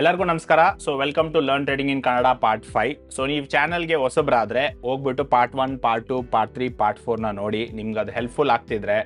ಎಲ್ಲರಿಗೂ ನಮಸ್ಕಾರ. So welcome to learn trading in Kannada part five so ನೀವು ಚಾನಲ್ಗೆ ಹೊಸಬ್ರಾದ್ರೆ, ಹೋಗ್ಬಿಟ್ಟು part one part two part three part ಫೋರ್ನ ನೋಡಿ. ನಿಮ್ಗೆ ಅದು ಹೆಲ್ಪ್ಫುಲ್ ಆಗ್ತಿದ್ರೆ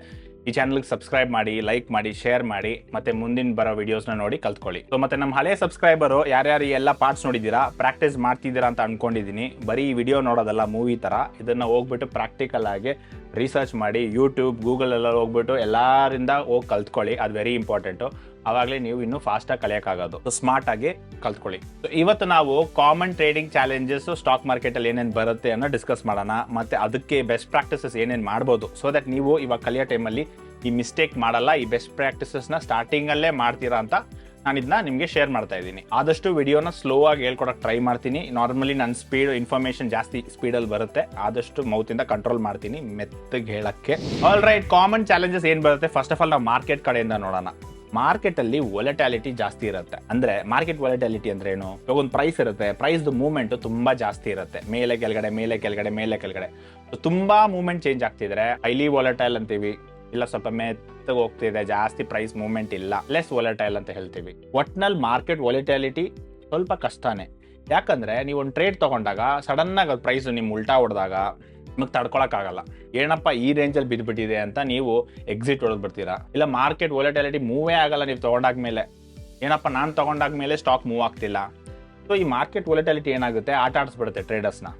ಈ ಚಾನಲ್ಗೆ ಸಬ್ಸ್ಕ್ರೈಬ್ ಮಾಡಿ ಲೈಕ್ ಮಾಡಿ ಶೇರ್ ಮಾಡಿ, ಮತ್ತೆ ಮುಂದಿನ ಬರೋ ವೀಡಿಯೋಸ್ನ ನೋಡಿ ಕಲ್ತ್ಕೊಳ್ಳಿ. ಸೊ ಮತ್ತೆ ನಮ್ಮ ಹಳೆ ಸಬ್ಸ್ಕ್ರೈಬರು ಯಾರ್ಯಾರು ಎಲ್ಲ ಪಾರ್ಟ್ಸ್ ನೋಡಿದ್ದೀರಾ ಪ್ರಾಕ್ಟೀಸ್ ಮಾಡ್ತಿದ್ದೀರಾ ಅಂತ ಅನ್ಕೊಂಡಿದ್ದೀನಿ. ಬರೀ ಈ ವಿಡಿಯೋ ನೋಡೋದಲ್ಲ ಮೂವಿ ಥರ ಇದನ್ನು ಹೋಗ್ಬಿಟ್ಟು ಪ್ರಾಕ್ಟಿಕಲ್ ಆಗಿ ರಿಸರ್ಚ್ ಮಾಡಿ ಯೂಟ್ಯೂಬ್ ಗೂಗಲ್ ಎಲ್ಲ ಹೋಗ್ಬಿಟ್ಟು ಎಲ್ಲರಿಂದ ಹೋಗಿ ಕಲ್ತ್ಕೊಳ್ಳಿ. ಅದು ವೆರಿ ಇಂಪಾರ್ಟೆಂಟು ಆವಾಗಲೇ ನೀವು ಇನ್ನೂ ಫಾಸ್ಟಾಗಿ ಕಲಿಯೋಕ್ಕಾಗೋದು ಸ್ಮಾರ್ಟ್ ಆಗಿ ಕಲ್ತ್ಕೊಳ್ಳಿ. ಇವತ್ತು ನಾವು ಕಾಮನ್ ಟ್ರೇಡಿಂಗ್ ಚಾಲೆಂಜಸ್ ಸ್ಟಾಕ್ ಮಾರ್ಕೆಟಲ್ಲಿ ಏನೇನು ಬರುತ್ತೆ ಅನ್ನೋ ಡಿಸ್ಕಸ್ ಮಾಡೋಣ. ಮತ್ತೆ ಅದಕ್ಕೆ ಬೆಸ್ಟ್ ಪ್ರಾಕ್ಟೀಸಸ್ ಏನೇನು ಮಾಡ್ಬೋದು. ಸೊ ದಟ್ ನೀವು ಇವಾಗ ಕಲಿಯೋ ಟೈಮಲ್ಲಿ ಈ ಮಿಸ್ಟೇಕ್ ಮಾಡಲ್ಲ, ಈ ಬೆಸ್ಟ್ ಪ್ರಾಕ್ಟೀಸಸ್ನ ಸ್ಟಾರ್ಟಿಂಗಲ್ಲೇ ಮಾಡ್ತೀರಾ ಅಂತ ನಾನು ಇದನ್ನ ನಿಮಗೆ ಶೇರ್ ಮಾಡ್ತಾ ಇದ್ದೀನಿ. ಆದಷ್ಟು ವಿಡಿಯೋನ ಸ್ಲೋ ಆಗಿ ಹೇಳ್ಕೊಡಕ್ಕೆ ಟ್ರೈ ಮಾಡ್ತೀನಿ. ನಾರ್ಮಲಿ ನನ್ನ ಸ್ಪೀಡ್ ಇನ್ಫಾರ್ಮೇಷನ್ ಜಾಸ್ತಿ ಸ್ಪೀಡಲ್ಲಿ ಬರುತ್ತೆ. ಆದಷ್ಟು ಮೌತಿಂದ ಕಂಟ್ರೋಲ್ ಮಾಡ್ತೀನಿ ಮೆತ್ತಗೆ ಹೇಳಕ್ಕೆ. ಆಲ್ ರೈಟ್ ಕಾಮನ್ ಚಾಲೆಂಜಸ್ ಏನು ಬರುತ್ತೆ? ಫಸ್ಟ್ ಆಫ್ ಆಲ್ ನಾವು ಮಾರ್ಕೆಟ್ ಕಡೆಯಿಂದ ನೋಡೋಣ. ಮಾರ್ಕೆಟ್ ಅಲ್ಲಿ ವೊಲಟಾಲಿಟಿ ಜಾಸ್ತಿ ಇರುತ್ತೆ. ಅಂದ್ರೆ ಮಾರ್ಕೆಟ್ ವೊಲಟಾಲಿಟಿ ಅಂದ್ರೆ ಏನು? ಇವಾಗ ಒಂದು ಪ್ರೈಸ್ ಇರುತ್ತೆ ಪ್ರೈಸ್ ಮೂವ್ಮೆಂಟ್ ತುಂಬಾ ಜಾಸ್ತಿ ಇರುತ್ತೆ. ಮೇಲೆ ಕೆಳಗಡೆ ಮೇಲೆ ಕೆಳಗಡೆ ಮೇಲೆ ಕೆಳಗಡೆ. ತುಂಬಾ ಮೂವ್ಮೆಂಟ್ ಚೇಂಜ್ ಆಗ್ತಿದ್ರೆ ಹೈಲಿ ವೊಲಟೈಲ್ ಅಂತೀವಿ. ಇಲ್ಲ, ಸ್ವಲ್ಪ ಮೆತ್ತಗೆ ಹೋಗ್ತಿದೆ ಜಾಸ್ತಿ ಪ್ರೈಸ್ ಮೂವ್ಮೆಂಟ್ ಇಲ್ಲ. ಲೆಸ್ ವೊಲಟೈಲ್ ಅಂತ ಹೇಳ್ತೀವಿ. ಒಟ್ನಲ್ಲಿ ಮಾರ್ಕೆಟ್ ವೊಲಟಾಲಿಟಿ ಸ್ವಲ್ಪ ಕಷ್ಟನೇ. ಯಾಕಂದ್ರೆ ನೀವು ಒಂದು ಟ್ರೇಡ್ ತಗೊಂಡಾಗ ಸಡನ್ ಆಗಿ ಪ್ರೈಸ್ ನಿಮ್ಮ ಉಲ್ಟಾ ಹೊಡೆದಾಗ ನಿಮಗೆ ತಡ್ಕೊಳಕ್ಕಾಗಲ್ಲ. ಏನಪ್ಪ ಈ ರೇಂಜಲ್ಲಿ ಬಿದ್ದುಬಿಟ್ಟಿದೆ ಅಂತ ನೀವು ಎಕ್ಸಿಟ್ ಒಳಗೆ ಬರ್ತೀರಾ ಇಲ್ಲ ಮಾರ್ಕೆಟ್ ವೊಲೆಟಾಲಿಟಿ ಮೂವೇ ಆಗಲ್ಲ ನೀವು ತಗೊಂಡಾದ್ಮೇಲೆ ಏನಪ್ಪ ನಾನು ತಗೊಂಡಾದ್ಮೇಲೆ ಸ್ಟಾಕ್ ಮೂವ್ ಆಗ್ತಿಲ್ಲ. ಸೊ ಈ ಮಾರ್ಕೆಟ್ ವೊಲೆಟಾಲಿಟಿ ಏನಾಗುತ್ತೆ? ಆಟ ಆಡಿಸ್ಬಿಡುತ್ತೆ ಟ್ರೇಡರ್ಸ್ನ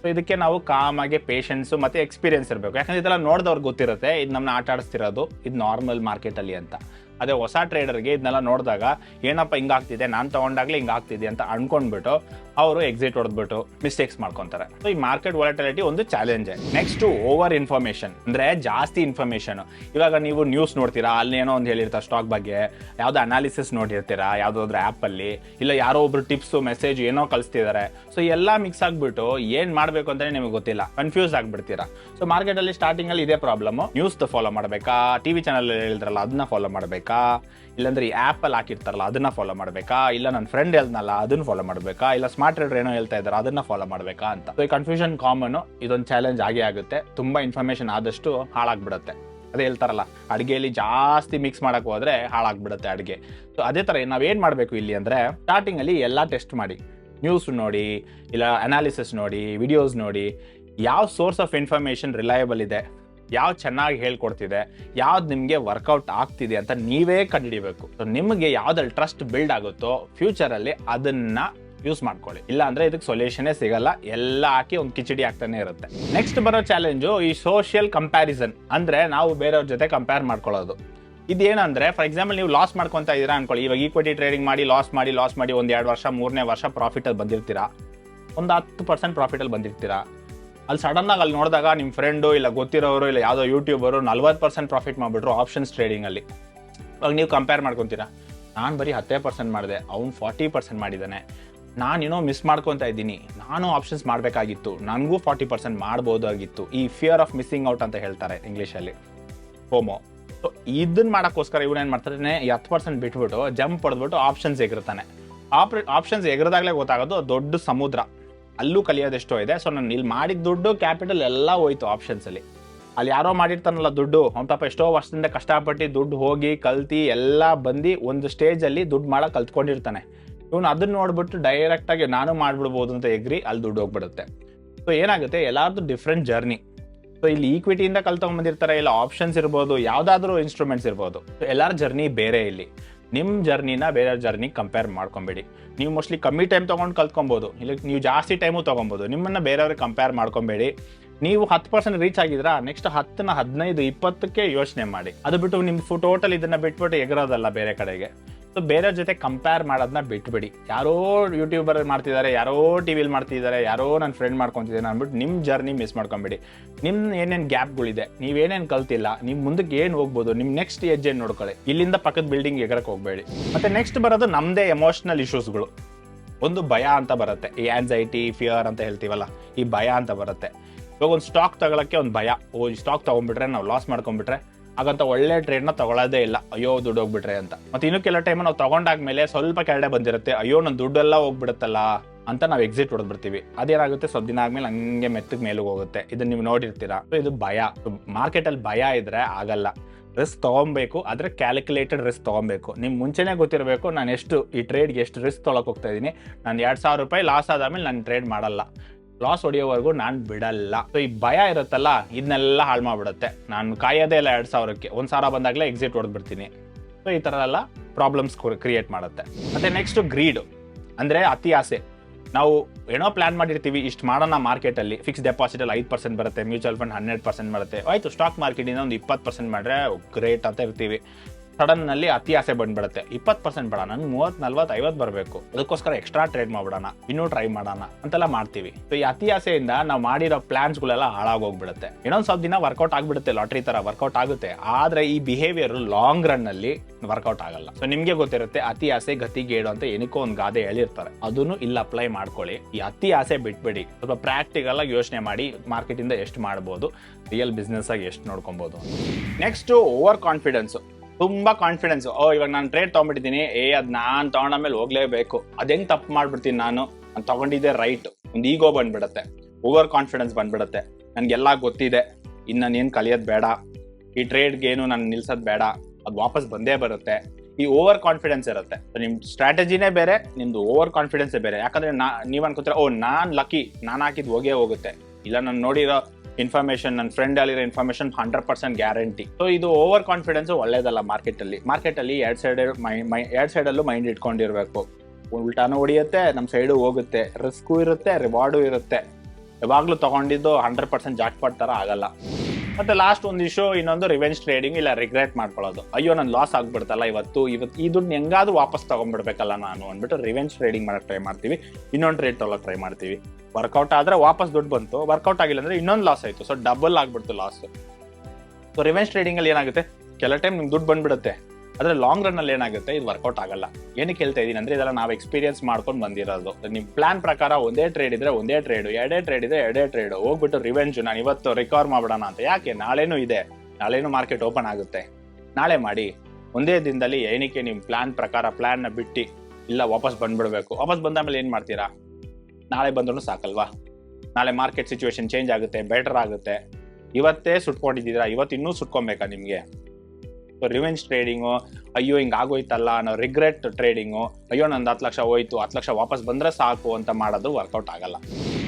ಸೊ ಇದಕ್ಕೆ ನಾವು ಕಾಮಾಗಿ ಪೇಷನ್ಸು ಮತ್ತು ಎಕ್ಸ್ಪೀರಿಯನ್ಸ್ ಇರಬೇಕು. ಯಾಕಂದ್ರೆ ಇದೆಲ್ಲ ನೋಡಿದವ್ರಿಗೆ ಗೊತ್ತಿರುತ್ತೆ, ಇದು ನಮ್ಮನ್ನ ಆಟ ಆಡಿಸ್ತಿರೋದು, ಇದು ನಾರ್ಮಲ್ ಮಾರ್ಕೆಟಲ್ಲಿ ಅಂತ. ಅದೇ ಹೊಸ ಟ್ರೇಡರ್ಗೆ ಇದನ್ನೆಲ್ಲ ನೋಡಿದಾಗ, ಏನಪ್ಪ ಹಿಂಗಾಗ್ತಿದೆ ನಾನು ತೊಗೊಂಡಾಗಲೇ ಹಿಂಗಾಗ್ತಿದೆ ಅಂತ ಅನ್ಕೊಂಡ್ಬಿಟ್ಟು ಅವರು ಎಕ್ಸಿಟ್ ಹೊಡೆದ್ಬಿಟ್ಟು ಮಿಸ್ಟೇಕ್ಸ್ ಮಾಡ್ಕೊತಾರೆ. ಸೊ ಈ ಮಾರ್ಕೆಟ್ ವಾಲಟಿಲಿಟಿ ಒಂದು ಚಾಲೆಂಜ್ ನೆಕ್ಸ್ಟ್ ಓವರ್ ಇನ್ಫಾರ್ಮೇಷನ್ ಅಂದ್ರೆ ಜಾಸ್ತಿ ಇನ್ಫಾರ್ಮೇಷನ್ ಇವಾಗ ನೀವು ನ್ಯೂಸ್ ನೋಡ್ತೀರಾ? ಅಲ್ಲಿ ಏನೋ ಒಂದು ಹೇಳಿರ್ತಾರೆ ಸ್ಟಾಕ್ ಬಗ್ಗೆ. ಯಾವುದೋ ಅನಾಲಿಸಿಸ್ ನೋಡಿರ್ತೀರಾ? ಯಾವುದಾದ್ರೂ ಆ್ಯಪಲ್ಲಿ ಇಲ್ಲ ಯಾರೋ ಒಬ್ರು ಟಿಪ್ಸು ಮೆಸೇಜ್ ಏನೋ ಕಳಿಸ್ತಿದ್ದಾರೆ ಸೊ ಎಲ್ಲ ಮಿಕ್ಸ್ ಆಗಿಬಿಟ್ಟು ಏನು ಮಾಡಬೇಕು ಅಂತಲೇ ನಿಮಗೆ ಗೊತ್ತಿಲ್ಲ. ಕನ್ಫ್ಯೂಸ್ ಆಗಿಬಿಡ್ತೀರಾ? ಸೊ ಮಾರ್ಕೆಟಲ್ಲಿ ಸ್ಟಾರ್ಟಿಂಗಲ್ಲಿ ಇದೇ ಪ್ರಾಬ್ಲಮ್ ನ್ಯೂಸ್ ಫಾಲೋ ಮಾಡಬೇಕಾ? ಟಿ ವಿ ಚಾನಲ್ ಹೇಳಿದ್ರಲ್ಲ, ಅದನ್ನ ಫಾಲೋ ಮಾಡಬೇಕಾ? ಇಲ್ಲಾಂದ್ರೆ ಈ ಆ್ಯಪಲ್ಲಿ ಹಾಕಿರ್ತಾರಲ್ಲ, ಅದನ್ನ ಫಾಲೋ ಮಾಡಬೇಕಾ? ಇಲ್ಲ ನನ್ನ ಫ್ರೆಂಡ್ ಹೇಳ್ದನಲ್ಲ, ಅದನ್ನ ಫಾಲೋ ಮಾಡಬೇಕಾ? ಇಲ್ಲ ಸ್ಮಾರ್ಟ್ ಟ್ರೇಡರ್ ಏನೋ ಹೇಳ್ತಾ ಇದ್ದಾರೆ ಅದನ್ನ ಫಾಲೋ ಮಾಡಬೇಕಾ ಅಂತ. ಸೊ ಈ ಕನ್ಫ್ಯೂಷನ್ ಕಾಮನ್ ಇದೊಂದು ಚಾಲೆಂಜ್ ಆಗೇ ಆಗುತ್ತೆ. ತುಂಬಾ ಇನ್ಫಾರ್ಮೇಷನ್ ಆದಷ್ಟು ಹಾಳಾಗ್ಬಿಡುತ್ತೆ. ಅದೇ ಹೇಳ್ತಾರಲ್ಲ, ಅಡುಗೆಯಲ್ಲಿ ಜಾಸ್ತಿ ಮಿಕ್ಸ್ ಮಾಡಕ್ ಹೋದ್ರೆ ಹಾಳಾಗ್ಬಿಡುತ್ತೆ ಅಡುಗೆ. ಸೊ ಅದೇ ಥರ ನಾವೇನು ಮಾಡಬೇಕು ಇಲ್ಲಿ ಅಂದರೆ ಸ್ಟಾರ್ಟಿಂಗಲ್ಲಿ ಎಲ್ಲ ಟೆಸ್ಟ್ ಮಾಡಿ. ನ್ಯೂಸ್ ನೋಡಿ, ಇಲ್ಲ ಅನಾಲಿಸಿಸ್ ನೋಡಿ ವಿಡಿಯೋಸ್ ನೋಡಿ, ಯಾವ ಸೋರ್ಸ್ ಆಫ್ ಇನ್ಫಾರ್ಮೇಷನ್ ರಿಲಯಬಲ್ ಇದೆ? ಯಾವ್ದು ಚೆನ್ನಾಗಿ ಹೇಳ್ಕೊಡ್ತಿದೆ, ಯಾವ್ದು ನಿಮಗೆ ವರ್ಕೌಟ್ ಆಗ್ತಿದೆ ಅಂತ ನೀವೇ ಕಂಡುಹಿಡಿಬೇಕು ಸೊ ನಿಮಗೆ ಯಾವ್ದ್ರಲ್ಲಿ ಟ್ರಸ್ಟ್ ಬಿಲ್ಡ್ ಆಗುತ್ತೋ ಫ್ಯೂಚರಲ್ಲಿ ಅದನ್ನ ಯೂಸ್ ಮಾಡ್ಕೊಳ್ಳಿ. ಇಲ್ಲ ಅಂದ್ರೆ ಇದಕ್ಕೆ ಸೊಲ್ಯೂಷನೇ ಸಿಗಲ್ಲ. ಎಲ್ಲ ಹಾಕಿ ಒಂದು ಕಿಚಡಿ ಆಗ್ತಾನೆ ಇರುತ್ತೆ. ನೆಕ್ಸ್ಟ್ ಬರೋ ಚಾಲೆಂಜು ಈ ಸೋಷಿಯಲ್ ಕಂಪ್ಯಾರಿಸನ್ ಅಂದ್ರೆ ನಾವು ಬೇರೆಯವ್ರ ಜೊತೆ ಕಂಪೇರ್ ಮಾಡ್ಕೊಳ್ಳೋದು. ಇದೇನಂದ್ರೆ ಫಾರ್ ಎಕ್ಸಾಂಪಲ್ ನೀವು ಲಾಸ್ ಮಾಡ್ಕೊಂತ ಇದೀರಾ ಅನ್ಕೊಳ್ಳಿ. ಇವಾಗ ಈಕ್ವಿಟಿ ಟ್ರೇಡಿಂಗ್ ಮಾಡಿ ಲಾಸ್ ಮಾಡಿ ಲಾಸ್ ಮಾಡಿ ಒಂದು ಎರಡು ವರ್ಷ, ಮೂರನೇ ವರ್ಷ ಪ್ರಾಫಿಟ್ ಅಲ್ಲಿ ಬಂದಿರ್ತೀರಾ? ಒಂದು ಹತ್ತು ಪರ್ಸೆಂಟ್ ಪ್ರಾಫಿಟ್ ಅಲ್ಲಿ ಬಂದಿರ್ತೀರಾ? ಅಲ್ಲಿ ಸಡನ್ ಆಗಿ ಅಲ್ಲಿ ನೋಡಿದಾಗ ನಿಮ್ಮ ಫ್ರೆಂಡು ಇಲ್ಲ ಗೊತ್ತಿರೋರು ಇಲ್ಲ ಯಾವುದೋ ಯೂಟ್ಯೂಬರು ನಲ್ವತ್ತು ಪರ್ಸೆಂಟ್ ಪ್ರಾಫಿಟ್ ಮಾಡಿಬಿಟ್ರು ಆಪ್ಷನ್ಸ್ ಟ್ರೇಡಿಂಗಲ್ಲಿ ಇವಾಗ ನೀವು ಕಂಪೇರ್ ಮಾಡ್ಕೊತೀರಾ? ನಾನು ಬರೀ ಹತ್ತೇ ಪರ್ಸೆಂಟ್ ಮಾಡಿದೆ, ಅವ್ನು ಫಾರ್ಟಿ ಪರ್ಸೆಂಟ್ ಮಾಡಿದ್ದಾನೆ ನಾನೇನೋ ಮಿಸ್ ಮಾಡ್ಕೊತಾ ಇದ್ದೀನಿ. ನಾನು ಆಪ್ಷನ್ಸ್ ಮಾಡಬೇಕಾಗಿತ್ತು. ನನಗೂ ಫಾರ್ಟಿ ಪರ್ಸೆಂಟ್ ಮಾಡ್ಬೋದಾಗಿತ್ತು. ಈ ಫಿಯರ್ ಆಫ್ ಮಿಸ್ಸಿಂಗ್ ಔಟ್ ಅಂತ ಹೇಳ್ತಾರೆ ಇಂಗ್ಲೀಷಲ್ಲಿ ಹೋಮೋ ಸೊ ಇದನ್ನ ಮಾಡೋಕ್ಕೋಸ್ಕರ ಏನು ಮಾಡ್ತಾನೆ? ಈ ಹತ್ತು ಪರ್ಸೆಂಟ್ ಬಿಟ್ಬಿಟ್ಟು ಜಂಪ್ ಪಡೆದ್ಬಿಟ್ಟು ಆಪ್ಷನ್ಸ್ ಎಗರ್ತಾನೆ. ಆಪ್ಷನ್ಸ್ ಎಗರದಾಗಲೇ ಗೊತ್ತಾಗೋದು ದೊಡ್ಡ ಸಮುದ್ರ. ಅಲ್ಲೂ ಕಲಿಯೋದೆಷ್ಟೋ ಇದೆ. ಸೊ ನಾನು ಇಲ್ಲಿ ಮಾಡಿದ ದುಡ್ಡು ಕ್ಯಾಪಿಟಲ್ ಎಲ್ಲ ಹೋಯ್ತು ಆಪ್ಷನ್ಸಲ್ಲಿ ಅಲ್ಲಿ. ಯಾರೋ ಮಾಡಿರ್ತಾನಲ್ಲ ದುಡ್ಡು, ಅವ್ನ ಪಾಪ ಎಷ್ಟೋ ವರ್ಷದಿಂದ ಕಷ್ಟಪಟ್ಟು ದುಡ್ಡು ಹೋಗಿ ಕಲ್ತಿ ಎಲ್ಲ ಬಂದು ಒಂದು ಸ್ಟೇಜಲ್ಲಿ ದುಡ್ಡು ಮಾಡೋ ಕಲ್ತ್ಕೊಂಡಿರ್ತಾನೆ. ಇವನು ಅದನ್ನ ನೋಡ್ಬಿಟ್ಟು ಡೈರೆಕ್ಟಾಗಿ ನಾನು ಮಾಡಿಬಿಡ್ಬೋದು ಅಂತ ಎಗ್ರಿ ಅಲ್ಲಿ ದುಡ್ಡು ಹೋಗ್ಬಿಡುತ್ತೆ. ಸೊ ಏನಾಗುತ್ತೆ? ಎಲ್ಲಾರ್ದು ಡಿಫ್ರೆಂಟ್ ಜರ್ನಿ ಸೊ ಇಲ್ಲಿ ಈಕ್ವಿಟಿಯಿಂದ ಕಲ್ತ್ಕೊಂಡ್ಬಂದಿರ್ತಾರೆ ಇಲ್ಲ ಆಪ್ಷನ್ಸ್ ಇರ್ಬೋದು, ಯಾವುದಾದ್ರೂ ಇನ್ಸ್ಟ್ರೂಮೆಂಟ್ಸ್ ಇರ್ಬೋದು. ಸೊ ಎಲ್ಲರ ಜರ್ನಿ ಬೇರೆ ಇಲ್ಲಿ. ನಿಮ್ಮ ಜರ್ನಿನ ಬೇರೆ ಜರ್ನಿ ಕಂಪೇರ್ ಮಾಡ್ಕೊಬೇಡಿ. ನೀವು ಮೋಸ್ಟ್ಲಿ ಕಮ್ಮಿ ಟೈಮ್ ತೊಗೊಂಡು ಕಲ್ತ್ಕೊಬೋದು. ಇಲ್ಲ, ನೀವು ಜಾಸ್ತಿ ಟೈಮು ತೊಗೊಬೋದು. ನಿಮ್ಮನ್ನು ಬೇರೆಯವ್ರಿಗೆ ಕಂಪೇರ್ ಮಾಡ್ಕೊಬೇಡಿ. ನೀವು ಹತ್ತು ಪರ್ಸೆಂಟ್ ರೀಚ್ ಆಗಿದ್ರಾ ನೆಕ್ಸ್ಟ್ ಹತ್ತನ ಹದಿನೈದು, ಇಪ್ಪತ್ತಕ್ಕೆ ಯೋಚನೆ ಮಾಡಿ. ಅದು ಬಿಟ್ಟು ನಿಮ್ಮ ಟೋಟಲ್ ಇದನ್ನು ಬಿಟ್ಬಿಟ್ಟು ಎಗರೋದಲ್ಲ ಬೇರೆ ಕಡೆಗೆ. ಸೊ ಬೇರೆಯವ್ರ ಜೊತೆ ಕಂಪೇರ್ ಮಾಡೋದನ್ನ ಬಿಟ್ಬಿಡಿ. ಯಾರೋ ಯೂಟ್ಯೂಬರ್ ಮಾಡ್ತಿದ್ದಾರೆ, ಯಾರೋ ಟಿ ವಿಲಿ ಮಾಡ್ತಿದ್ದಾರೆ, ಯಾರೋ ನನ್ನ ಫ್ರೆಂಡ್ ಮಾಡ್ಕೊತಿದ್ದಾನೆ ಅಂದ್ಬಿಟ್ಟು ನಿಮ್ಮ ಜರ್ನಿ ಮಿಸ್ ಮಾಡ್ಕೊಬೇಡಿ. ನಿಮ್ಮ ಏನೇನು ಗ್ಯಾಪ್ಗಳಿದೆ ನೀವೇನೇನು ಕಲ್ತಿಲ್ಲ ನಿಮ್ಮ ಮುಂದಕ್ಕೆ ಏನು ಹೋಗ್ಬೋದು ನಿಮ್ಮ ನೆಕ್ಸ್ಟ್ ಹೆಜ್ಜೆ ನೋಡ್ಕೊಳ್ಳಿ. ಇಲ್ಲಿಂದ ಪಕ್ಕದ ಬಿಲ್ಡಿಂಗ್ ಎಗರಕ್ಕೆ ಹೋಗಬೇಡಿ. ಮತ್ತೆ ನೆಕ್ಸ್ಟ್ ಬರೋದು ನಮ್ಮದೇ ಎಮೋಷ್ನಲ್ ಇಶ್ಯೂಸ್ಗಳು ಒಂದು ಭಯ ಅಂತ ಬರುತ್ತೆ. ಈ ಆನ್ಸೈಟಿ ಫಿಯರ್ ಅಂತ ಹೇಳ್ತೀವಲ್ಲ, ಈ ಭಯ ಅಂತ ಬರುತ್ತೆ. ಇವಾಗ ಒಂದು ಸ್ಟಾಕ್ ತಗೊಳಕ್ಕೆ ಒಂದು ಭಯ. ಓ, ಈ ಸ್ಟಾಕ್ ತೊಗೊಂಡ್ಬಿಟ್ರೆ ನಾವು ಲಾಸ್ ಮಾಡ್ಕೊಂಡ್ಬಿಟ್ರೆ ಹಾಗಂತ ಒಳ್ಳೆ ಟ್ರೇಡ್ನ ತಗೊಳ್ಳೋದೇ ಇಲ್ಲ. ಅಯ್ಯೋ, ದುಡ್ಡು ಹೋಗ್ಬಿಟ್ರೆ ಅಂತ. ಮತ್ತೆ ಇನ್ನು ಕೆಲವು ಟೈಮ್ ನಾವು ತಗೊಂಡಾದ್ಮೇಲೆ ಸ್ವಲ್ಪ ಕೆಳಗಡೆ ಬಂದಿರುತ್ತೆ. ಅಯ್ಯೋ ನನ್ನ ದುಡ್ಡೆಲ್ಲ ಹೋಗ್ಬಿಡುತ್ತಲ್ಲ ಅಂತ ನಾವು ಎಕ್ಸಿಟ್ ಹೊಡೆದ್ಬಿಡ್ತೀವಿ. ಅದೇನಾಗುತ್ತೆ? ಸ್ವಲ್ಪ ದಿನ ಆದ್ಮೇಲೆ ಹಂಗೆ ಮೆತ್ತಗೆ ಮೇಲಿಗೆ ಹೋಗುತ್ತೆ. ಇದನ್ನ ನೀವು ನೋಡಿರ್ತೀರಾ? ಇದು ಭಯ. ಮಾರ್ಕೆಟಲ್ಲಿ ಭಯ ಇದ್ರೆ ಆಗಲ್ಲ. ರಿಸ್ಕ್ ತೊಗೊಬೇಕು. ಆದರೆ ಕ್ಯಾಲ್ಕುಲೇಟೆಡ್ ರಿಸ್ಕ್ ತೊಗೊಬೇಕು. ನಿಮ್ಗೆ ಮುಂಚೆನೇ ಗೊತ್ತಿರಬೇಕು, ನಾನು ಎಷ್ಟು ಈ ಟ್ರೇಡ್ಗೆ ಎಷ್ಟು ರಿಸ್ಕ್ ತೊಗೊಳಕ್ಕೆ ಹೋಗ್ತಾ ಇದ್ದೀನಿ ನಾನು ಎರಡು ಸಾವಿರ ರೂಪಾಯಿ ಲಾಸ್ ಆದಮೇಲೆ ನಾನು ಟ್ರೇಡ್ ಮಾಡಲ್ಲ. ಲಾಸ್ ಹೊಡೆಯೋವರೆಗೂ ನಾನು ಬಿಡಲ್ಲ. ಸೊ ಈ ಭಯ ಇರುತ್ತಲ್ಲ ಇದನ್ನೆಲ್ಲ ಹಾಳು ಮಾಡ್ಬಿಡುತ್ತೆ. ನಾನು ಕಾಯೋದೇ ಇಲ್ಲ ಎರಡು ಸಾವಿರಕ್ಕೆ. ಒಂದು ಸಾವಿರ ಬಂದಾಗಲೇ ಎಕ್ಸಿಟ್ ಹೊಡೆದ್ಬಿಡ್ತೀನಿ. ಸೊ ಈ ಥರ ಎಲ್ಲ ಪ್ರಾಬ್ಲಮ್ಸ್ ಕ್ರಿಯೇಟ್ ಮಾಡುತ್ತೆ. ಮತ್ತು ನೆಕ್ಸ್ಟು ಗ್ರೀಡ್ ಅಂದರೆ ಅತಿ ಆಸೆ. ನಾವು ಏನೋ ಪ್ಲಾನ್ ಮಾಡಿರ್ತೀವಿ, ಇಷ್ಟು ಮಾಡೋಣ ಮಾರ್ಕೆಟಲ್ಲಿ. ಫಿಕ್ಸ್ ಡೆಪಾಸಿಟಲ್ಲಿ ಐದು ಪರ್ಸೆಂಟ್ ಬರುತ್ತೆ ಮ್ಯೂಚುವಲ್ ಫಂಡ್ ಹನ್ನೆರಡು ಪರ್ಸೆಂಟ್ ಬರುತ್ತೆ. ಆಯಿತು ಸ್ಟಾಕ್ ಮಾರ್ಕೆಟಿಂದ ಒಂದು ಇಪ್ಪತ್ತು ಪರ್ಸೆಂಟ್ ಮಾಡಿದ್ರೆ ಗ್ರೇಟ್ ಅಂತ ಇರ್ತೀವಿ. ಸಡನ್ನಲ್ಲಿ ಅತಿ ಆಸೆ ಬಂದ್ಬಿಡುತ್ತೆ. ಇಪ್ಪತ್ತು ಪರ್ಸೆಂಟ್ ಬೇಡ ನನ್ಗೆ ಮೂವತ್ತು, ನಲ್ವತ್ತು, ಐವತ್ತು ಬರಬೇಕು. ಅದಕ್ಕೋಸ್ಕರ ಎಕ್ಸ್ಟ್ರಾ ಟ್ರೇಡ್ ಮಾಡ್ಬಿಡೋಣ, ಇನ್ನೂ ಟ್ರೈ ಮಾಡೋಣ, ಅಂತೆಲ್ಲ ಮಾಡ್ತೀವಿ. ಸೊ ಈ ಅತಿ ಆಸೆಯಿಂದ ನಾವು ಮಾಡಿರೋ ಪ್ಲಾನ್ಸ್ಗಳೆಲ್ಲ ಹಾಳಾಗೋಗ್ಬಿಡುತ್ತೆ. ಇನ್ನೊಂದು ಸ್ವಲ್ಪ ದಿನ ವರ್ಕೌಟ್ ಆಗಿಬಿಡುತ್ತೆ ಲಾಟ್ರಿ ಥರ ವರ್ಕೌಟ್ ಆಗುತ್ತೆ. ಆದರೆ ಈ ಬಿಹೇವಿಯರ್ ಲಾಂಗ್ ರನ್ನಲ್ಲಿ ವರ್ಕೌಟ್ ಆಗಲ್ಲ. ಸೊ ನಿಮಗೆ ಗೊತ್ತಿರುತ್ತೆ, ಅತಿ ಆಸೆ ಗತಿಗೇಡು ಅಂತ ಏನಕ್ಕೋ ಒಂದು ಗಾದೆ ಹೇಳಿರ್ತಾರೆ. ಅದನ್ನು ಇಲ್ಲಿ ಅಪ್ಲೈ ಮಾಡ್ಕೊಳ್ಳಿ. ಈ ಅತಿ ಆಸೆ ಬಿಟ್ಬಿಡಿ. ಸ್ವಲ್ಪ ಪ್ರಾಕ್ಟಿಕಲ್ ಆಗಿ ಯೋಚನೆ ಮಾಡಿ ಮಾರ್ಕೆಟ್ ಇಂದ ಎಷ್ಟು ಮಾಡ್ಬೋದು ರಿಯಲ್ ಬಿಸ್ನೆಸ್ ಆಗಿ ಎಷ್ಟು ನೋಡ್ಕೊಬೋದು ನೆಕ್ಸ್ಟ್ ಓವರ್ ಕಾನ್ಫಿಡೆನ್ಸ್ ತುಂಬಾ ಕಾನ್ಫಿಡೆನ್ಸ್ ಓ, ಇವಾಗ ನಾನು ಟ್ರೇಡ್ ತಗೊಂಡ್ಬಿಟ್ಟಿದ್ದೀನಿ. ಏ, ಅದ್ ನಾನ್ ಮೇಲೆ ಹೋಗ್ಲೇಬೇಕು. ಅದ್ ಹೆಂಗ್ ತಪ್ಪು ಮಾಡ್ಬಿಡ್ತೀನಿ ನಾನು? ನಾನು ತಗೊಂಡಿದ್ದೆ ರೈಟ್ ಒಂದು ಈಗೋ ಬಂದ್ಬಿಡತ್ತೆ. Over confidence ಬಂದ್ಬಿಡತ್ತೆ. ನನ್ಗೆಲ್ಲ ಗೊತ್ತಿದೆ. ಇನ್ನು ನಾನು ಏನು ಕಲಿಯೋದು ಬೇಡ. ಈ ಟ್ರೇಡ್ಗೆ ಏನು ನಾನು ನಿಲ್ಸೋದು ಬೇಡ. ಅದು ವಾಪಸ್ ಬಂದೇ ಬರುತ್ತೆ. ಈ ಓವರ್ ಕಾನ್ಫಿಡೆನ್ಸ್ ಇರುತ್ತೆ. ನಿಮ್ಮ ನಿಮ್ ಸ್ಟ್ರಾಟಜಿನೇ ಬೇರೆ, ನಿಮ್ದು ಓವರ್ ಕಾನ್ಫಿಡೆನ್ಸೇ ಬೇರೆ. ಯಾಕಂದ್ರೆ ನಾ, ನೀವ್ ಅನ್ಕೋತೀರ, ಓ, ನಾನು ಲಕ್ಕಿ ನಾನು ಹಾಕಿದ್ದು ಹೋಗೇ ಹೋಗುತ್ತೆ. ಇಲ್ಲ, ನಾನು ನೋಡಿರೋ ಇನ್ಫಾರ್ಮೇಶನ್ ನನ್ನ ಫ್ರೆಂಡ್ ಅಲ್ಲಿರೋ information hundred percent guarantee so ಇದು ಓವರ್ ಕಾನ್ಫಿಡೆನ್ಸ್ ಒಳ್ಳೇದಲ್ಲ ಮಾರ್ಕೆಟ್ ಅಲ್ಲಿ. ಮಾರ್ಕೆಟ್ ಅಲ್ಲಿ ಎರಡ್ ಸೈಡ್ ಎರಡ್ ಸೈಡ್ ಅಲ್ಲೂ ಮೈಂಡ್ ಇಟ್ಕೊಂಡಿರ್ಬೇಕು. ಉಲ್ಟಾನು ಹೊಡಿಯುತ್ತೆ ನಮ್ಮ ಸೈಡು ಹೋಗುತ್ತೆ. ರಿಸ್ಕು ಇರುತ್ತೆ ರಿವಾರ್ಡು ಇರುತ್ತೆ. ಯಾವಾಗಲೂ ತಗೊಂಡಿದ್ದು ಹಂಡ್ರೆಡ್ ಪರ್ಸೆಂಟ್ ಜಾಕ್ಪಾಟ್ ಥರ ಆಗಲ್ಲ. ಮತ್ತೆ ಲಾಸ್ಟ್ ಒಂದು ಇಶ್ಯೂ ಇನ್ನೊಂದು ರಿವೆಂಜ್ ಟ್ರೇಡಿಂಗ್ ಇಲ್ಲ ರಿಗ್ರೆಟ್ ಮಾಡ್ಕೊಳ್ಳೋದು. ಅಯ್ಯೋ ನಾನು ಲಾಸ್ ಆಗ್ಬಿಡ್ತಲ್ಲ ಇವತ್ತು ಇವತ್ತು ಈ ದುಡ್ಡು ಹೆಂಗಾದ್ರೂ ವಾಪಸ್ ತಗೊಂಡ್ಬಿಡ್ಬೇಕಲ್ಲ ನಾನು ಅಂದ್ಬಿಟ್ಟು ರಿವೆಂಜ್ ಟ್ರೇಡಿಂಗ್ ಮಾಡಕ್ ಟ್ರೈ ಮಾಡ್ತೀವಿ. ಇನ್ನೊಂದು ಟ್ರೇಡ್ ತೊಗೊಳಕ್ ಟ್ರೈ ಮಾಡ್ತೀವಿ. ವರ್ಕೌಟ್ ಆದ್ರೆ ವಾಪಸ್ ದುಡ್ಡು ಬಂತು. ವರ್ಕೌಟ್ ಆಗಿಲ್ಲ ಅಂದ್ರೆ ಇನ್ನೊಂದು ಲಾಸ್ ಆಯ್ತು. ಸೊ ಡಬಲ್ ಆಗ್ಬಿಡ್ತು ಲಾಸ್ ಸೊ ರಿವೆಂಜ್ ಟ್ರೇಡಿಂಗ್ ಅಲ್ಲಿ ಏನಾಗುತ್ತೆ? ಕೆಲ ಟೈಮ್ ನಿಮ್ಗೆ ದುಡ್ಡು ಬಂದ್ಬಿಡುತ್ತೆ. ಆದ್ರೆ ಲಾಂಗ್ ರನ್ ಅಲ್ಲಿ ಏನಾಗುತ್ತೆ, ಇದು ವರ್ಕೌಟ್ ಆಗಲ್ಲ. ಏನಕ್ಕೆ ಹೇಳ್ತಾ ಇದೀನಿ ಅಂದ್ರೆ, ಇದೆಲ್ಲ ನಾವು ಎಕ್ಸ್ಪೀರಿಯನ್ಸ್ ಮಾಡ್ಕೊಂಡು ಬಂದಿರೋದು. ನಿಮ್ ಪ್ಲಾನ್ ಪ್ರಕಾರ ಒಂದೇ ಟ್ರೇಡ್ ಇದ್ರೆ ಒಂದೇ ಟ್ರೇಡ್ ಎರಡೇ ಟ್ರೇಡ್ ಇದ್ರೆ ಎರಡೇ ಟ್ರೇಡ್ ಹೋಗ್ಬಿಟ್ಟು ರಿವೆಂಜ್ ನಾನು ಇವತ್ತು ರಿಕವರ್ ಮಾಡೋಣ ಅಂತ. ಯಾಕೆ? ನಾಳೆನೂ ಇದೆ. ನಾಳೆನೂ ಮಾರ್ಕೆಟ್ ಓಪನ್ ಆಗುತ್ತೆ. ನಾಳೆ ಮಾಡಿ. ಒಂದೇ ದಿನದಲ್ಲಿ ಏನಕ್ಕೆ ನಿಮ್ ಪ್ಲಾನ್ ಪ್ರಕಾರ ಪ್ಲಾನ್ ಬಿಟ್ಟು, ಇಲ್ಲ ವಾಪಸ್ ಬಂದ್ಬಿಡ್ಬೇಕು. ವಾಪಸ್ ಬಂದಾದ್ಮೇಲೆ ಏನ್ ಮಾಡ್ತೀರಾ? ನಾಳೆ ಬಂದ್ರೂ ಸಾಕಲ್ವಾ? ನಾಳೆ ಮಾರ್ಕೆಟ್ ಸಿಚುವೇಶನ್ ಚೇಂಜ್ ಆಗುತ್ತೆ ಬೆಟರ್ ಆಗುತ್ತೆ. ಇವತ್ತೇ ಸುಟ್ಕೊಂಡಿದ್ದೀರಾ? ಇವತ್ತು ಇನ್ನೂ ಸುಟ್ಕೊಬೇಕಾ ನಿಮ್ಗೆ? ರಿವೆಂಜ್ ಟ್ರೇಡಿಂಗು ಅಯ್ಯೋ ಹಿಂಗ್ ಆಗೋಯ್ತಲ್ಲ ಅನ್ನೋ ರಿಗ್ರೆಟ್ ಟ್ರೇಡಿಂಗು ಅಯ್ಯೋ ನಂದು ಹತ್ತು ಲಕ್ಷ ಹೋಯ್ತು, ಹತ್ತು ಲಕ್ಷ ವಾಪಸ್ ಬಂದ್ರೆ ಸಾಕು ಅಂತ ಮಾಡೋದು ವರ್ಕೌಟ್ ಆಗಲ್ಲ.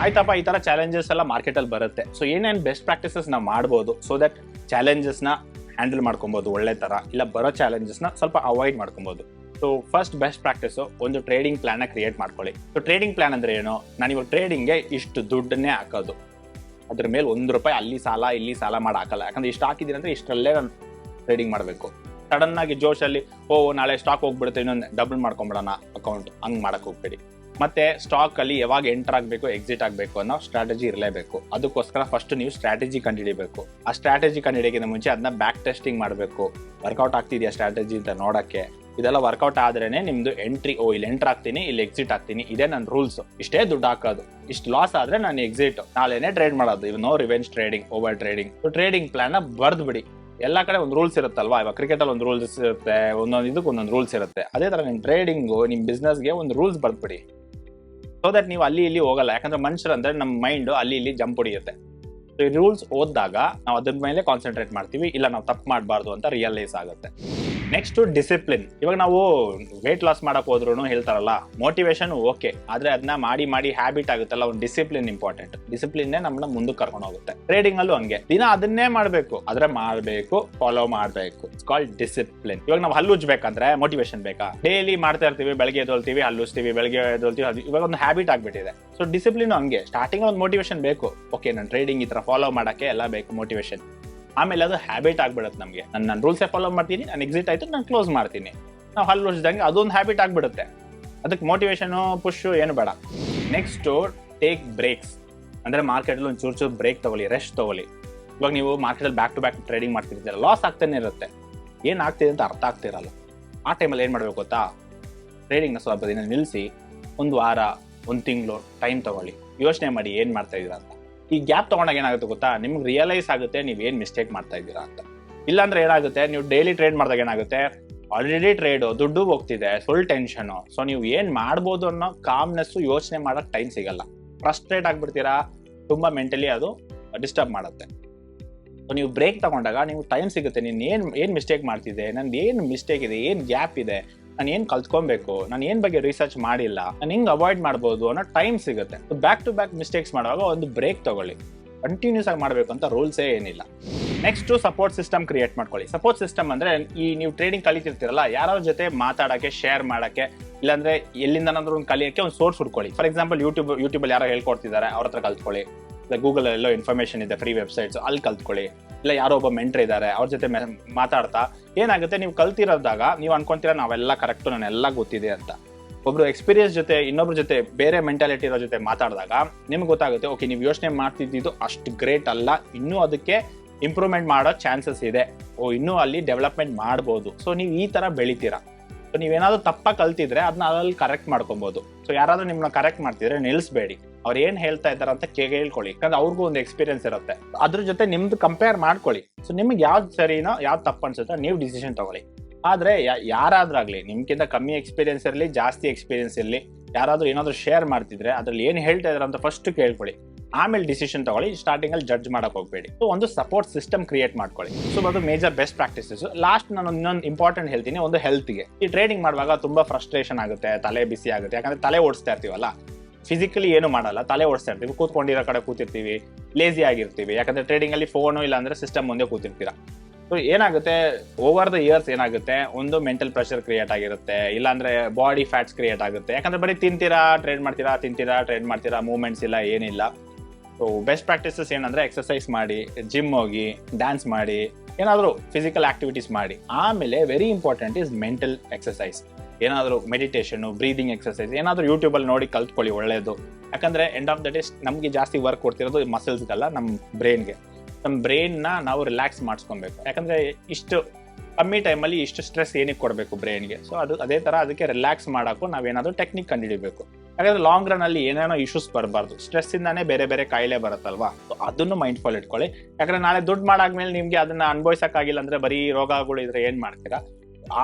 ಆಯ್ತಪ್ಪ, ಈ ತರ ಚಾಲೆಂಜಸ್ ಎಲ್ಲ ಮಾರ್ಕೆಟಲ್ಲಿ ಬರುತ್ತೆ. ಸೊ ಏನೇನು ಬೆಸ್ಟ್ ಪ್ರಾಕ್ಟೀಸಸ್ ನಾವು ಮಾಡ್ಬೋದು ಸೊ ದಟ್ ಚಾಲೆಂಜಸ್ನ ಹ್ಯಾಂಡಲ್ ಮಾಡ್ಕೊಬೋದು ಒಳ್ಳೆ ತರ, ಇಲ್ಲ ಬರೋ ಚಾಲೆಂಜಸ್ನ ಸ್ವಲ್ಪ ಅವಾಯ್ಡ್ ಮಾಡ್ಕೊಬೋದು. ಸೊ ಫಸ್ಟ್ ಬೆಸ್ಟ್ ಪ್ರಾಕ್ಟೀಸು ಒಂದು ಟ್ರೇಡಿಂಗ್ ಪ್ಲ್ಯಾನ ಕ್ರಿಯೇಟ್ ಮಾಡ್ಕೊಳ್ಳಿ. ಸೊ ಟ್ರೇಡಿಂಗ್ ಪ್ಲಾನ್ ಅಂದ್ರೆ ಏನು? ನಾನು ಇವಾಗ ಟ್ರೇಡಿಂಗ್ಗೆ ಇಷ್ಟು ದುಡ್ಡನ್ನೇ ಹಾಕೋದು. ಅದ್ರ ಮೇಲೆ ಒಂದು ರೂಪಾಯಿ ಅಲ್ಲಿ ಸಾಲ, ಇಲ್ಲಿ ಸಾಲ ಮಾಡಿ ಹಾಕಲ್ಲ. ಯಾಕಂದ್ರೆ ಇಷ್ಟು ಹಾಕಿದ್ದೀನಿ ಅಂದ್ರೆ ಇಷ್ಟರಲ್ಲೇ ನಾನು ಟ್ರೇಡಿಂಗ್ ಮಾಡಬೇಕು. ಸಡನ್ ಆಗಿ ಜೋಶಲ್ಲಿ ಓ, ನಾಳೆ ಸ್ಟಾಕ್ ಹೋಗ್ಬಿಡುತ್ತೆ, ಇನ್ನೊಂದು ಡಬಲ್ ಮಾಡ್ಕೊಂಬಿಡೋಣ ಅಕೌಂಟ್ ಹಂಗ್ ಮಾಡಕ್ ಹೋಗ್ಬೇಡಿ. ಮತ್ತೆ ಸ್ಟಾಕ್ ಅಲ್ಲಿ ಯಾವಾಗ ಎಂಟರ್ ಆಗಬೇಕು ಎಕ್ಸಿಟ್ ಆಗಬೇಕು ಅನ್ನೋ ಸ್ಟ್ರಾಟಜಿ ಇರಲೇಬೇಕು. ಅದಕ್ಕೋಸ್ಕರ ಫಸ್ಟ್ ನೀವು ಸ್ಟ್ರಾಟಜಿ ಕಂಡುಹಿಡಿಬೇಕು. ಆ ಸ್ಟ್ರಾಟಜಿ ಕಂಡುಹಿಡಿಯೋಕ್ಕಿಂತ ಮುಂಚೆ ಅದನ್ನ ಬ್ಯಾಕ್ ಟೆಸ್ಟಿಂಗ್ ಮಾಡಬೇಕು. ವರ್ಕೌಟ್ ಆಗ್ತಿದೆಯಾ ಸ್ಟ್ರಾಟಜಿ ಅಂತ ನೋಡಕ್ಕೆ. ಇದೆಲ್ಲ ವರ್ಕೌಟ್ ಆದ್ರೇನೆ ನಿಮ್ದು ಎಂಟ್ರಿ ಓ, ಇಲ್ಲಿ ಎಂಟರ್ ಆಗ್ತೀನಿ, ಇಲ್ಲಿ ಎಕ್ಸಿಟ್ ಆಗ್ತೀನಿ. ಇದೇ ನನ್ನ ರೂಲ್ಸ್ ಇಷ್ಟೇ ದುಡ್ಡು ಹಾಕೋದು. ಇಷ್ಟು ಲಾಸ್ ಆದ್ರೆ ನಾನು ಎಕ್ಸಿಟ್ ನಾಳೆನೆ ಟ್ರೇಡ್ ಮಾಡೋದು. ಇವ್ no revenge trading over trading trading ಪ್ಲಾನ್ನ ಬರ್ದ್ ಬಿಡಿ. ಎಲ್ಲಾ ಕಡೆ ಒಂದು ರೂಲ್ಸ್ ಇರುತ್ತಲ್ವಾ? ಇವಾಗ ಕ್ರಿಕೆಟ್ ಅಲ್ಲಿ ಒಂದು ರೂಲ್ಸ್ ಇರುತ್ತೆ, ಒಂದೊಂದು ಇದಕ್ಕೆ ಒಂದೊಂದು ರೂಲ್ಸ್ ಇರುತ್ತೆ. ಅದೇ ತರ ನಿಮ್ಮ ಟ್ರೇಡಿಂಗು ನಿಮ್ಮ ಬಿಸ್ನೆಸ್ಗೆ ಒಂದು ರೂಲ್ಸ್ ಬರ್ದ್ಬಿಡಿ. ಸೊ ದಟ್ ನೀವು ಅಲ್ಲಿ ಇಲ್ಲಿ ಹೋಗಲ್ಲ. ಯಾಕಂದ್ರೆ ಮನುಷ್ಯರು ಅಂದ್ರೆ ನಮ್ಮ ಮೈಂಡ್ ಅಲ್ಲಿ ಇಲ್ಲಿ ಜಂಪ್ ಹೊಡಿಯುತ್ತೆ. ಈ ರೂಲ್ಸ್ ಓದಿದಾಗ ನಾವು ಅದ್ರ ಮೇಲೆ ಕಾನ್ಸಂಟ್ರೇಟ್ ಮಾಡ್ತೀವಿ, ಇಲ್ಲ ನಾವು ತಪ್ಪು ಮಾಡಬಾರ್ದು ಅಂತ ರಿಯಲೈಸ್ ಆಗುತ್ತೆ. ನೆಕ್ಸ್ಟ್ ಡಿಸಿಪ್ಲಿನ್ ಇವಾಗ ನಾವು ವೆಯ್ಟ್ ಲಾಸ್ ಮಾಡಕ್ ಹೋದ್ರು ಹೇಳ್ತಾರಲ್ಲ ಮೋಟಿವೇಶನ್ ಓಕೆ ಆದ್ರೆ ಅದನ್ನ ಮಾಡಿ ಮಾಡಿ ಹ್ಯಾಬಿಟ್ ಆಗುತ್ತಲ್ಲ, ಒಂದು ಡಿಸಿಪ್ಲಿನ್ ಇಂಪಾರ್ಟೆಂಟ್ ಡಿಸಿಪ್ಲಿನ್ ನಮ್ಮನ್ನ ಮುಂದಕ್ಕೆ ಕರ್ಕೊಂಡು ಹೋಗುತ್ತೆ. ಟ್ರೇಡಿಂಗ್ ಅಲ್ಲೂ ಹಂಗೆ. ದಿನ ಅದನ್ನೇ ಮಾಡಬೇಕು. ಆದ್ರೆ ಮಾಡಬೇಕು ಫಾಲೋ ಮಾಡಬೇಕು. ಕಾಲ್ ಡಿಸಿಪ್ಲಿನ್ ಇವಾಗ ನಾವು ಹಲ್ಲು ಉಜ್ಬೇಕಂದ್ರೆ ಮೋಟಿವೇಶನ್ ಬೇಕಾ? ಡೈಲಿ ಮಾಡ್ತಾ ಇರ್ತೀವಿ, ಬೆಳಗ್ಗೆ ಎದ್ದೊಳ್ತೀವಿ ಹಲ್ಲುಸ್ತೀವಿ ಬೆಳಗ್ಗೆ ಎದ್ದೊಳ್ತೀವಿ, ಅದು ಇವಾಗ ಒಂದು ಹ್ಯಾಬಿಟ್ ಆಗ್ಬಿಟ್ಟಿದೆ. ಸೊ ಡಿಸಿಪ್ಲಿನ್ ಹಂಗೆ. ಸ್ಟಾರ್ಟಿಂಗ್ ಒಂದು ಮೋಟಿವೇಶನ್ ಬೇಕು. ಓಕೆ ನಾನು ಟ್ರೇಡಿಂಗ್ ಈ ತರ ಫಾಲೋ ಮಾಡಕ್ಕೆ ಎಲ್ಲ ಬೇಕು ಮೋಟಿವೇಶನ್ ಆಮೇಲೆ ಅದು ಹ್ಯಾಬಿಟ್ ಆಗ್ಬಿಡುತ್ತೆ ನಮಗೆ. ನಾನು ನನ್ನ ರೂಲ್ಸೇ ಫಾಲೋ ಮಾಡ್ತೀನಿ, ನಾನು ಎಕ್ಸಿಟ್ ಆಯ್ತು, ನಾನು ಕ್ಲೋಸ್ ಮಾಡ್ತೀನಿ. ನಾವು ಹಲ್ಲು ಉಜ್ದಂಗೆ ಅದೊಂದು ಹ್ಯಾಬಿಟ್ ಆಗ್ಬಿಡುತ್ತೆ. ಅದಕ್ಕೆ ಮೋಟಿವೇಶನು ಪುಷು ಏನು ಬೇಡ. ನೆಕ್ಸ್ಟ್ ಟೇಕ್ ಬ್ರೇಕ್ಸ್ ಅಂದರೆ ಮಾರ್ಕೆಟಲ್ಲಿ ಒಂದು ಚೂರು ಚೂರು ಬ್ರೇಕ್ ತಗೊಳ್ಳಿ ರೆಸ್ಟ್ ತಗೊಳ್ಳಿ. ಇವಾಗ ನೀವು ಮಾರ್ಕೆಟಲ್ಲಿ ಬ್ಯಾಕ್ ಟು ಬ್ಯಾಕ್ ಟ್ರೇಡಿಂಗ್ ಮಾಡ್ತಿರ್ತೀರ ಲಾಸ್ ಆಗ್ತಾನೆ ಇರುತ್ತೆ. ಏನು ಆಗ್ತಿದೆ ಅಂತ ಅರ್ಥ ಆಗ್ತಿರಲ್ಲ. ಆ ಟೈಮಲ್ಲಿ ಏನು ಮಾಡಬೇಕು ಗೊತ್ತಾ? ಟ್ರೇಡಿಂಗ್ನ ಸ್ವಲ್ಪ ದಿನ ನಿಲ್ಲಿಸಿ ಒಂದು ವಾರ, ಒಂದು ತಿಂಗಳು ಟೈಮ್ ತಗೊಳ್ಳಿ. ಯೋಚನೆ ಮಾಡಿ ಏನು ಮಾಡ್ತಾ ಅಂತ. ಈ ಗ್ಯಾಪ್ ತಗೊಂಡಾಗ ಏನಾಗುತ್ತೆ ಗೊತ್ತಾ? ನಿಮ್ಗೆ ರಿಯಲೈಸ್ ಆಗುತ್ತೆ ನೀವು ಏನು ಮಿಸ್ಟೇಕ್ ಮಾಡ್ತಾ ಇದ್ದೀರಾ ಅಂತ. ಇಲ್ಲಾಂದ್ರೆ ಏನಾಗುತ್ತೆ? ನೀವು ಡೈಲಿ ಟ್ರೇಡ್ ಮಾಡಿದಾಗ ಏನಾಗುತ್ತೆ? ಆಲ್ರೆಡಿ ಟ್ರೇಡ್ ದುಡ್ಡು ಹೋಗ್ತಿದೆ ಫುಲ್ ಟೆನ್ಷನ್ ಸೊ ನೀವು ಏನ್ ಮಾಡ್ಬೋದು ಅನ್ನೋ ಕಾಮ್ನೆಸ್ ಯೋಚನೆ ಮಾಡಕ್ ಟೈಮ್ ಸಿಗಲ್ಲ. ಫ್ರಸ್ಟ್ರೇಟ್ ಆಗ್ಬಿಡ್ತೀರಾ? ತುಂಬಾ ಮೆಂಟಲಿ ಅದು ಡಿಸ್ಟರ್ಬ್ ಮಾಡುತ್ತೆ. ಸೊ ನೀವು ಬ್ರೇಕ್ ತಗೊಂಡಾಗ ನೀವು ಟೈಮ್ ಸಿಗುತ್ತೆ. ನೀನು ಏನು ಏನು ಮಿಸ್ಟೇಕ್ ಮಾಡ್ತಿದ್ದೆ? ನಂದು ಏನು ಮಿಸ್ಟೇಕ್ ಇದೆ? ಏನು ಗ್ಯಾಪ್ ಇದೆ? ನಾನು ಏನು ಕಲ್ತ್ಕೊಬೇಕು? ನಾನು ಏನು ಬಗ್ಗೆ ರಿಸರ್ಚ್ ಮಾಡಿಲ್ಲ? ನಾನು ಹೆಂಗೆ ಅವಾಯ್ಡ್ ಮಾಡ್ಬೋದು ಅನ್ನೋ ಟೈಮ್ ಸಿಗುತ್ತೆ. ಬ್ಯಾಕ್ ಟು ಬ್ಯಾಕ್ ಮಿಸ್ಟೇಕ್ಸ್ ಮಾಡುವಾಗ ಒಂದು ಬ್ರೇಕ್ ತಗೊಳ್ಳಿ. ಕಂಟಿನ್ಯೂಸ್ ಆಗಿ ಮಾಡಬೇಕು ಅಂತ ರೂಲ್ಸೇ ಏನಿಲ್ಲ. ನೆಕ್ಸ್ಟ್ ಸಪೋರ್ಟ್ ಸಿಸ್ಟಮ್ ಕ್ರಿಯೇಟ್ ಮಾಡ್ಕೊಳ್ಳಿ. ಸಪೋರ್ಟ್ ಸಿಸ್ಟಮ್ ಅಂದ್ರೆ ಈ ನೀವು ಟ್ರೇಡಿಂಗ್ ಕಲಿತಿರ್ತೀರಲ್ಲ ಯಾರ ಜೊತೆ ಮಾತಾಡಕ್ಕೆ ಶೇರ್ ಮಾಡಕ್ಕೆ, ಇಲ್ಲಾಂದ್ರೆ ಎಲ್ಲಿಂದನಾದ್ರೂ ಒಂದು ಕಲಿಯಕ್ಕೆ ಒಂದು ಸೋರ್ಸ್ ಹುಡ್ಕೊಳ್ಳಿ. ಫಾರ್ ಎಕ್ಸಾಂಪಲ್ ಯೂಟ್ಯೂಬ್ ಯೂಟ್ಯೂಬಲ್ಲಿ ಯಾರೋ ಹೇಳ್ಕೊಡ್ತಿದ್ದಾರೆ, ಅವ್ರ ಹತ್ರ ಕಲ್ತ್ಕೊಳ್ಳಿ. ಗೂಗಲ್ ಎಲ್ಲೋ ಇನ್ಫಾರ್ಮೇಶನ್ ಇದೆ ಫ್ರೀ ವೆಬ್ಸೈಟ್ಸ್ ಅಲ್ಲಿ ಕಲ್ತ್ಕೊಳ್ಳಿ. ಇಲ್ಲ, ಯಾರೋ ಒಬ್ಬ ಮೆಂಟ್ರ್ ಇದ್ದಾರೆ ಅವ್ರ ಜೊತೆ ಮಾತಾಡ್ತಾ, ಏನಾಗುತ್ತೆ, ನೀವು ಕಲ್ತಿರೋದಾಗ ನೀವು ಅನ್ಕೊಂತೀರ ನಾವೆಲ್ಲ ಕರೆಕ್ಟು ನಾನೆಲ್ಲ ಗೊತ್ತಿದೆ ಅಂತ. ಒಬ್ರು ಎಕ್ಸ್ಪೀರಿಯನ್ಸ್ ಜೊತೆ, ಇನ್ನೊಬ್ರ ಜೊತೆ, ಬೇರೆ ಮೆಂಟಾಲಿಟಿ ಇರೋ ಜೊತೆ ಮಾತಾಡಿದಾಗ ನಿಮ್ಗೆ ಗೊತ್ತಾಗುತ್ತೆ ಓಕೆ ನೀವು ಯೋಚನೆ ಮಾಡ್ತಿದ್ದು ಅಷ್ಟು ಗ್ರೇಟ್ ಅಲ್ಲ, ಇನ್ನೂ ಅದಕ್ಕೆ ಇಂಪ್ರೂವ್ಮೆಂಟ್ ಮಾಡೋ ಚಾನ್ಸಸ್ ಇದೆ. ಓ, ಇನ್ನೂ ಅಲ್ಲಿ ಡೆವಲಪ್ಮೆಂಟ್ ಮಾಡ್ಬೋದು. ಸೊ ನೀವು ಈ ತರ ಬೆಳಿತೀರಾ. ಸೊ ನೀವೇನಾದ್ರೂ ತಪ್ಪ ಕಲ್ತಿದ್ರೆ ಅದನ್ನ ಅದ್ರಲ್ಲಿ ಕರೆಕ್ಟ್ ಮಾಡ್ಕೊಬೋದು. ಸೊ ಯಾರಾದರೂ ನಿಮ್ಮನ್ನ ಕರೆಕ್ಟ್ ಮಾಡ್ತಿದ್ರೆ ನಿಲ್ಲಿಸ್ಬೇಡಿ ಅವ್ರು ಏನ್ ಹೇಳ್ತಾ ಇದಾರೆ ಅಂತ ಕೇಳ್ಕೊಳ್ಳಿ. ಯಾಕಂದ್ರೆ ಅವ್ರಿಗೂ ಒಂದು ಎಕ್ಸ್ಪೀರಿಯನ್ಸ್ ಇರುತ್ತೆ. ಅದ್ರ ಜೊತೆ ನಿಮ್ದು ಕಂಪೇರ್ ಮಾಡ್ಕೊಳ್ಳಿ. ಸೊ ನಿಮ್ಗೆ ಯಾವ್ದು ಸರಿನೋ ಯಾವ್ದು ತಪ್ಪು ಅನ್ಸುತ್ತೆ ನೀವು ಡಿಸಿಷನ್ ತಗೊಳ್ಳಿ. ಆದ್ರೆ ಯಾರಾದ್ರಾಗ್ಲಿ ನಿಮ್ಗಿಂತ ಕಮ್ಮಿ ಎಕ್ಸ್ಪೀರಿಯನ್ಸ್ ಇರಲಿ, ಜಾಸ್ತಿ ಎಕ್ಸ್ಪೀರಿಯನ್ಸ್ ಇರಲಿ, ಯಾರಾದ್ರೂ ಏನಾದ್ರು ಶೇರ್ ಮಾಡ್ತಿದ್ರೆ ಅದ್ರಲ್ಲಿ ಏನ್ ಹೇಳ್ತಾ ಇದಾರೆ ಅಂತ ಫಸ್ಟ್ ಕೇಳ್ಕೊಳ್ಳಿ. ಆಮೇಲೆ ಡಿಸಿಷನ್ ತಗೊಳ್ಳಿ ಸ್ಟಾರ್ಟಿಂಗ್ ಅಲ್ಲಿ ಜಡ್ಜ್ ಮಾಡಕ್ ಹೋಗ್ಬೇಡಿ. ಸೊ ಒಂದು ಸಪೋರ್ಟ್ ಸಿಸ್ಟಮ್ ಕ್ರಿಯೇಟ್ ಮಾಡ್ಕೊಳ್ಳಿ. ಸೊ ಅದು ಮೇಜರ್ ಬೆಸ್ಟ್ ಪ್ರಾಕ್ಟೀಸಸ್ ಲಾಸ್ಟ್ ನಾನು ಇನ್ನೊಂದು ಇಂಪಾರ್ಟೆಂಟ್ ಹೇಳ್ತೀನಿ, ಒಂದು ಹೆಲ್ತ್ಗೆ ಈ ಟ್ರೇಡಿಂಗ್ ಮಾಡುವಾಗ ತುಂಬಾ ಫ್ರಸ್ಟ್ರೇಷನ್ ಆಗುತ್ತೆ, ತಲೆ ಬಿಸಿ ಆಗುತ್ತೆ. ಯಾಕಂದ್ರೆ ತಲೆ ಓಡಿಸ್ತಾ ಇರ್ತೀವಲ್ಲ? ಫಿಸಿಕಲಿ ಏನು ಮಾಡಲ್ಲ, ತಲೆ ಓಡಿಸ್ತಾ ಇರ್ತೀವಿ, ಕೂತ್ಕೊಂಡಿರೋ ಕಡೆ ಕೂತಿರ್ತೀವಿ ಲೇಸಿ ಆಗಿರ್ತೀವಿ. ಯಾಕಂದ್ರೆ ಟ್ರೇಡಿಂಗ್ ಅಲ್ಲಿ ಫೋನು ಇಲ್ಲ ಅಂದ್ರೆ ಸಿಸ್ಟಮ್ ಮುಂದೆ ಕೂತಿರ್ತೀರಾ. ಸೊ ಏನಾಗುತ್ತೆ ಓವರ್ ದ ಇಯರ್ಸ್ ಏನಾಗುತ್ತೆ, ಒಂದು ಮೆಂಟಲ್ ಪ್ರೆಷರ್ ಕ್ರಿಯೇಟ್ ಆಗಿರುತ್ತೆ, ಇಲ್ಲಾಂದ್ರೆ ಬಾಡಿ ಫ್ಯಾಟ್ಸ್ ಕ್ರಿಯೇಟ್ ಆಗುತ್ತೆ. ಯಾಕಂದ್ರೆ ಬರೀ ತಿಂತೀರಾ ಟ್ರೇಡ್ ಮಾಡ್ತೀರಾ, ತಿಂತೀರಾ ಟ್ರೇಡ್ ಮಾಡ್ತೀರಾ ಮೂವ್ಮೆಂಟ್ಸ್ ಇಲ್ಲ, ಏನಿಲ್ಲ. ಸೊ ಬೆಸ್ಟ್ ಪ್ರಾಕ್ಟೀಸಸ್ ಏನಂದ್ರೆ ಎಕ್ಸಸೈಸ್ ಮಾಡಿ ಜಿಮ್ ಹೋಗಿ ಡ್ಯಾನ್ಸ್ ಮಾಡಿ, ಏನಾದರೂ ಫಿಸಿಕಲ್ ಆಕ್ಟಿವಿಟೀಸ್ ಮಾಡಿ. ಆಮೇಲೆ very important is mental exercise ಏನಾದರೂ ಮೆಡಿಟೇಷನು ಬ್ರೀದಿಂಗ್ ಎಕ್ಸರ್ಸೈಸ್ ಏನಾದರೂ ಯೂಟ್ಯೂಬಲ್ಲಿ ನೋಡಿ ಕಲ್ತ್ಕೊಳ್ಳಿ ಒಳ್ಳೆಯದು ಯಾಕಂದರೆ ಎಂಡ್ ಆಫ್ ದ ಡೇ ನಮಗೆ ಜಾಸ್ತಿ ವರ್ಕ್ ಕೊಡ್ತಿರೋದು ಮಸಲ್ಸ್ಗಲ್ಲ ನಮ್ಮ ಬ್ರೈನ್ಗೆ ನಮ್ಮ ಬ್ರೈನ್ನ ನಾವು ರಿಲ್ಯಾಕ್ಸ್ ಮಾಡಿಸ್ಕೊಬೇಕು. ಯಾಕಂದರೆ ಇಷ್ಟು ಕಮ್ಮಿ ಟೈಮಲ್ಲಿ ಇಷ್ಟು ಸ್ಟ್ರೆಸ್ ಏನಕ್ಕೆ ಕೊಡಬೇಕು ಬ್ರೈನ್ಗೆ ಸೊ ಅದು, ಅದೇ ಥರ ಅದಕ್ಕೆ ರಿಲ್ಯಾಕ್ಸ್ ಮಾಡೋಕ್ಕೂ ನಾವೇನಾದರೂ ಟೆಕ್ನಿಕ್ ಕಂಡುಹಿಡಿಬೇಕು. ಯಾಕಂದ್ರೆ ಲಾಂಗ್ ರನ್ನಲ್ಲಿ ಏನೇನೋ ಇಶ್ಯೂಸ್ ಬರಬಾರ್ದು. ಸ್ಟ್ರೆಸ್ಸಿಂದಾನೇ ಬೇರೆ ಬೇರೆ ಕಾಯಿಲೆ ಬರುತ್ತಲ್ವಾ? ಸೊ ಅದನ್ನು ಮೈಂಡ್ಫುಲ್ ಇಟ್ಕೊಳ್ಳಿ. ಯಾಕಂದ್ರೆ ನಾಳೆ ದುಡ್ಡು ಮಾಡಾದ್ಮೇಲೆ ನಿಮಗೆ ಅದನ್ನು ಅನುಭವಿಸೋಕ್ಕಾಗಿಲ್ಲ ಅಂದರೆ ಬರೀ ರೋಗಗಳು ಇದ್ರೆ ಏನು ಮಾಡ್ತೀರಾ?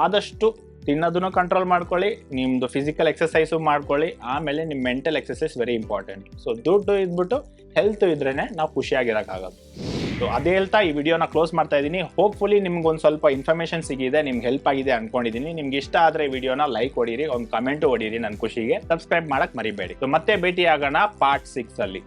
ಆದಷ್ಟು ತಿನ್ನೋದನ್ನು ಕಂಟ್ರೋಲ್ ಮಾಡ್ಕೊಳ್ಳಿ ನಿಮ್ಮದು ಫಿಸಿಕಲ್ ಎಕ್ಸಸೈಸು ಮಾಡ್ಕೊಳ್ಳಿ, ಆಮೇಲೆ ನಿಮ್ಮ mental exercise very important so ದುಡ್ಡು ಇದ್ಬಿಟ್ಟು ಹೆಲ್ತ್ ಇದ್ರೇ ನಾವು ಖುಷಿಯಾಗಿರೋಕ್ಕಾಗೋದು ಸೊ ಅದೇ ಹೇಳ್ತಾ ಈ ವಿಡಿಯೋನ ಕ್ಲೋಸ್ ಮಾಡ್ತಾ ಇದ್ದೀನಿ. ಹೋಪ್ಫುಲಿ ನಿಮ್ಗೆ ಒಂದು ಸ್ವಲ್ಪ ಇನ್ಫಾರ್ಮೇಷನ್ ಸಿಗಿದೆ, ನಿಮ್ಗೆ ಹೆಲ್ಪ್ ಆಗಿದೆ ಅನ್ಕೊಂಡಿದ್ದೀನಿ. ನಿಮ್ಗೆ ಇಷ್ಟ ಆದರೆ ವಿಡಿಯೋನ ಲೈಕ್ ಹೊಡೀರಿ, ಒಂದು ಕಮೆಂಟ್ ಹೊಡೀರಿ ನನ್ನ ಖುಷಿಗೆ. ಸಬ್ಸ್ಕ್ರೈಬ್ ಮಾಡಕ್ ಮರಿಬೇಡಿ. ಸೊ ಮತ್ತೆ ಭೇಟಿ ಆಗೋಣ ಪಾರ್ಟ್ ಸಿಕ್ಸ್ ಅಲ್ಲಿ.